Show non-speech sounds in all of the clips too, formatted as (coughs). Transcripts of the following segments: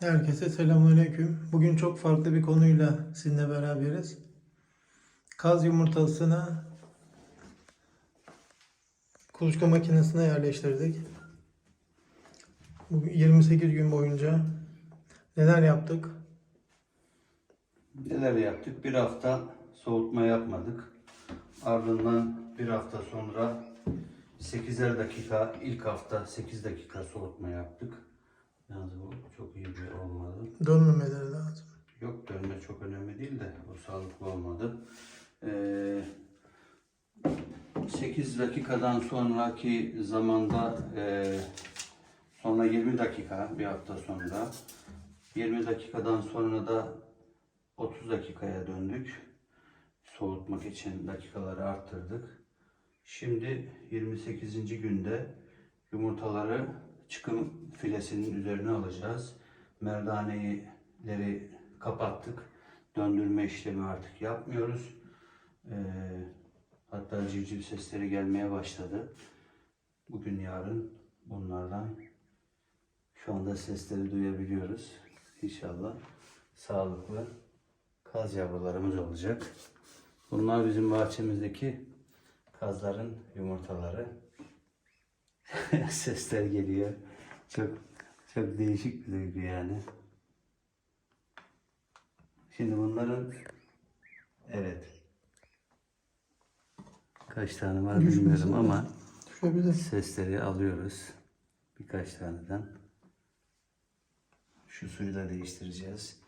Herkese selamünaleyküm. Bugün çok farklı bir konuyla sizinle beraberiz. Kaz yumurtasını kuluçka makinesine yerleştirdik. Bugün 28 gün boyunca neler yaptık? Neler yaptık? Bir hafta soğutma yapmadık. Ardından bir hafta sonra 8'er dakika, ilk hafta 8 dakika soğutma yaptık. Bu çok iyi bir olmadı. Dönmemeleri lazım. Yok dönme çok önemli değil de o sağlıklı olmadı. Ee, 8 dakikadan sonraki zamanda e, sonra 20 dakika bir hafta sonra 20 dakikadan sonra da 30 dakikaya döndük. Soğutmak için dakikaları arttırdık. Şimdi 28. günde yumurtaları çıkım filesinin üzerine alacağız. Merdaneleri kapattık. Döndürme işlemi artık yapmıyoruz. Ee, hatta civciv sesleri gelmeye başladı. Bugün yarın bunlardan şu anda sesleri duyabiliyoruz. İnşallah sağlıklı kaz yavrularımız olacak. Bunlar bizim bahçemizdeki kazların yumurtaları. (laughs) Sesler geliyor. Çok çok değişik bir duygu yani. Şimdi bunların evet kaç tane var bilmiyorum ama sesleri alıyoruz. Birkaç taneden. Şu suyu da değiştireceğiz.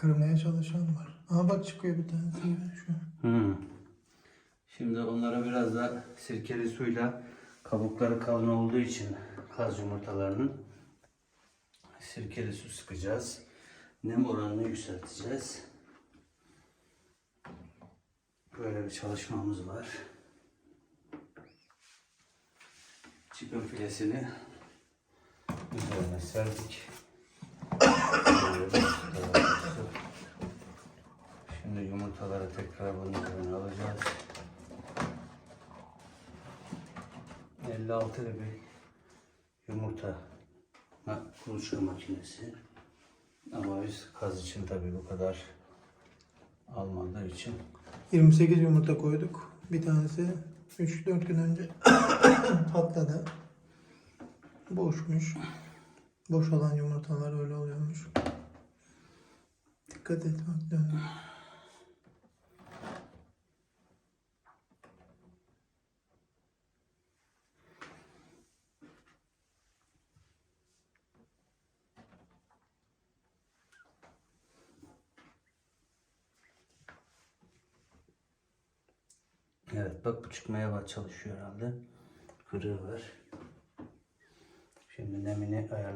Kırmaya çalışan var. Aha bak çıkıyor bir gibi şu. Hmm. Şimdi onlara biraz da sirkeli suyla kabukları kalın olduğu için kaz yumurtalarının sirkeli su sıkacağız. Nem oranını yükselteceğiz. Böyle bir çalışmamız var. Çıkın filesini üzerine serdik. Şimdi yumurtaları tekrar bunun üzerine alacağız. 56 bir yumurta kuluçka makinesi. Ama biz kaz için tabii bu kadar almadığı için 28 yumurta koyduk. Bir tanesi 3-4 gün önce (coughs) patladı. Boşmuş. Boş olan yumurtalar öyle oluyormuş. Dikkat et bak Evet bak bu çıkmaya çalışıyor herhalde. Kırığı var. Şimdi nemini ayar.